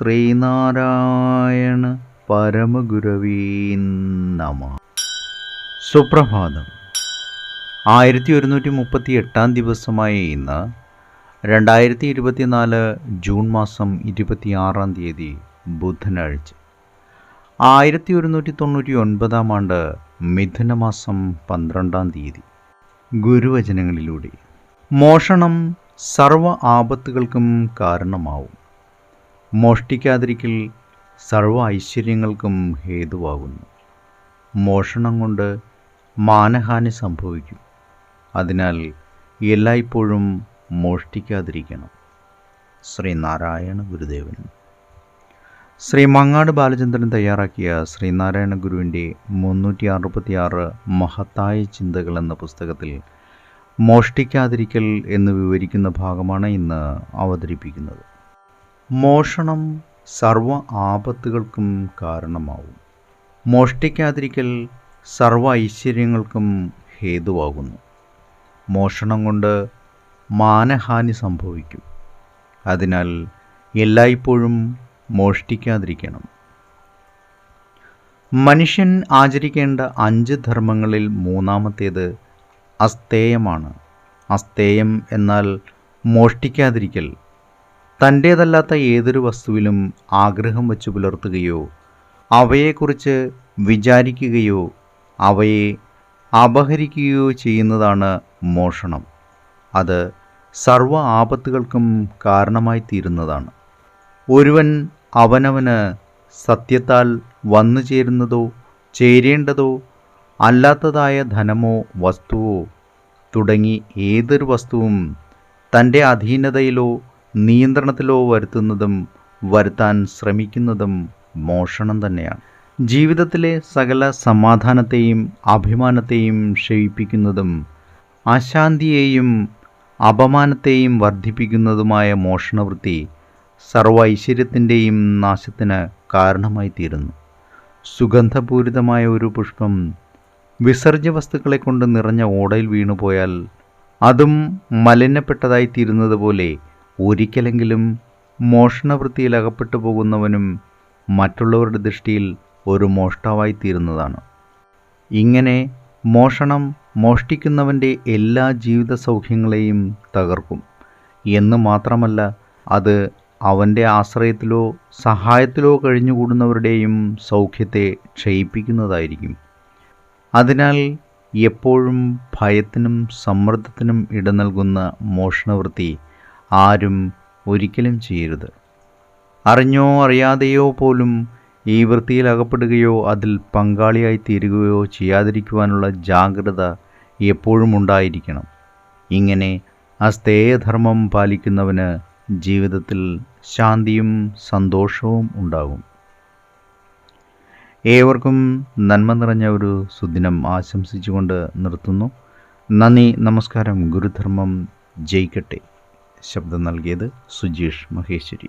ശ്രീനാരായണ പരമഗുരവീ നമ. സുപ്രഭാതം. ആയിരത്തി ഒരുന്നൂറ്റി മുപ്പത്തി എട്ടാം ദിവസമായ ഇന്ന് രണ്ടായിരത്തി ഇരുപത്തിനാല് ജൂൺ മാസം ഇരുപത്തിയാറാം തീയതി ബുധനാഴ്ച. ആയിരത്തി ഒരുന്നൂറ്റി തൊണ്ണൂറ്റി ഒൻപതാം ആണ്ട് മിഥുനമാസം പന്ത്രണ്ടാം തീയതി. ഗുരുവചനങ്ങളിലൂടെ. മോഷണം സർവ ആപത്തുകൾക്കും കാരണമാവും. മോഷ്ടിക്കാതിരിക്കൽ സർവ ഐശ്വര്യങ്ങൾക്കും ഹേതുവാകുന്നു. മോഷണം കൊണ്ട് മാനഹാനി സംഭവിക്കും. അതിനാൽ എല്ലായ്പ്പോഴും മോഷ്ടിക്കാതിരിക്കണം. ശ്രീനാരായണ ഗുരുദേവൻ ശ്രീ മങ്ങാട് ബാലചന്ദ്രൻ തയ്യാറാക്കിയ ശ്രീനാരായണ ഗുരുവിന്റെ മുന്നൂറ്റി അറുപത്തിയാറ് മഹത്തായ ചിന്തകൾ എന്ന പുസ്തകത്തിൽ മോഷ്ടിക്കാതിരിക്കൽ എന്ന് വിവരിക്കുന്ന ഭാഗമാണ് ഇന്ന് അവതരിപ്പിക്കുന്നത്. മോഷണം സർവ ആപത്തുകൾക്കും കാരണമാവും. മോഷ്ടിക്കാതിരിക്കൽ സർവ ഐശ്വര്യങ്ങൾക്കും ഹേതുവാകുന്നു. മോഷണം കൊണ്ട് മാനഹാനി സംഭവിക്കും. അതിനാൽ എല്ലായ്പ്പോഴും മോഷ്ടിക്കാതിരിക്കണം. മനുഷ്യൻ ആചരിക്കേണ്ട അഞ്ച് ധർമ്മങ്ങളിൽ മൂന്നാമത്തേത് അസ്തേയമാണ്. അസ്തേയം എന്നാൽ മോഷ്ടിക്കാതിരിക്കൽ തന്റേതല്ലാത്ത ഏതൊരു വസ്തുവിലും ആഗ്രഹം വച്ചു പുലർത്തുകയോ അവയെക്കുറിച്ച് വിചാരിക്കുകയോ അവയെ അപഹരിക്കുകയോ ചെയ്യുന്നതാണ് മോഷണം. അത് സർവ ആപത്തുകൾക്കും കാരണമായി തീരുന്നതാണ്. ഒരുവൻ അവനവന് സത്യത്താൽ വന്നു ചേരുന്നതോ ചേരേണ്ടതോ അല്ലാത്തതായ ധനമോ വസ്തുവോ തുടങ്ങി ഏതൊരു വസ്തുവും തന്റെ അധീനതയിലോ നിയന്ത്രണത്തിലോ വരുത്തുന്നതും വരുത്താൻ ശ്രമിക്കുന്നതും മോഷണം തന്നെയാണ്. ജീവിതത്തിലെ സകല സമാധാനത്തെയും അഭിമാനത്തെയും ക്ഷയിപ്പിക്കുന്നതും അശാന്തിയെയും അപമാനത്തെയും വർദ്ധിപ്പിക്കുന്നതുമായ മോഷണവൃത്തി സർവ ഐശ്വര്യത്തിന്റെയും നാശത്തിന് കാരണമായി തീരുന്നു സുഗന്ധപൂരിതമായ ഒരു പുഷ്പം വിസർജ്യ വസ്തുക്കളെ കൊണ്ട് നിറഞ്ഞ ഓടയിൽ വീണുപോയാൽ അതും മലിനപ്പെട്ടതായി തീരുന്നത് പോലെ ഒരിക്കലെങ്കിലും മോഷണവൃത്തിയിൽ അകപ്പെട്ടു പോകുന്നവനും മറ്റുള്ളവരുടെ ദൃഷ്ടിയിൽ ഒരു മോഷ്ടാവായി തീരുന്നതാണ് ഇങ്ങനെ മോഷണം മോഷ്ടിക്കുന്നവന്റെ എല്ലാ ജീവിത സൗഖ്യങ്ങളെയും തകർക്കും. എന്ന് മാത്രമല്ല അത് അവന്റെ ആശ്രയത്തിലോ സഹായത്തിലോ കഴിഞ്ഞുകൂടുന്നവരുടെയും സൗഖ്യത്തെ ക്ഷയിപ്പിക്കുന്നതായിരിക്കും. അതിനാൽ എപ്പോഴും ഭയത്തിനും സമ്മർദ്ദത്തിനും ഇട നൽകുന്ന മോഷണവൃത്തി ആരും ഒരിക്കലും ചെയ്യരുത്. അറിഞ്ഞോ അറിയാതെയോ പോലും ഈ വൃത്തിയിൽ അകപ്പെടുകയോ അതിൽ പങ്കാളിയായി തീരുകയോ ചെയ്യാതിരിക്കുവാനുള്ള ജാഗ്രത എപ്പോഴും ഉണ്ടായിരിക്കണം. ഇങ്ങനെ അസ്തേയധർമ്മം പാലിക്കുന്നവന് ജീവിതത്തിൽ ശാന്തിയും സന്തോഷവും ഉണ്ടാകും. ഏവർക്കും നന്മ നിറഞ്ഞ ഒരു സുദിനം ആശംസിച്ചുകൊണ്ട് നിർത്തുന്നു. നന്ദി നമസ്കാരം ഗുരുധർമ്മം ജയിക്കട്ടെ. ശബ്ദം നൽകിയത് സുജീഷ് മഹേശ്വരി.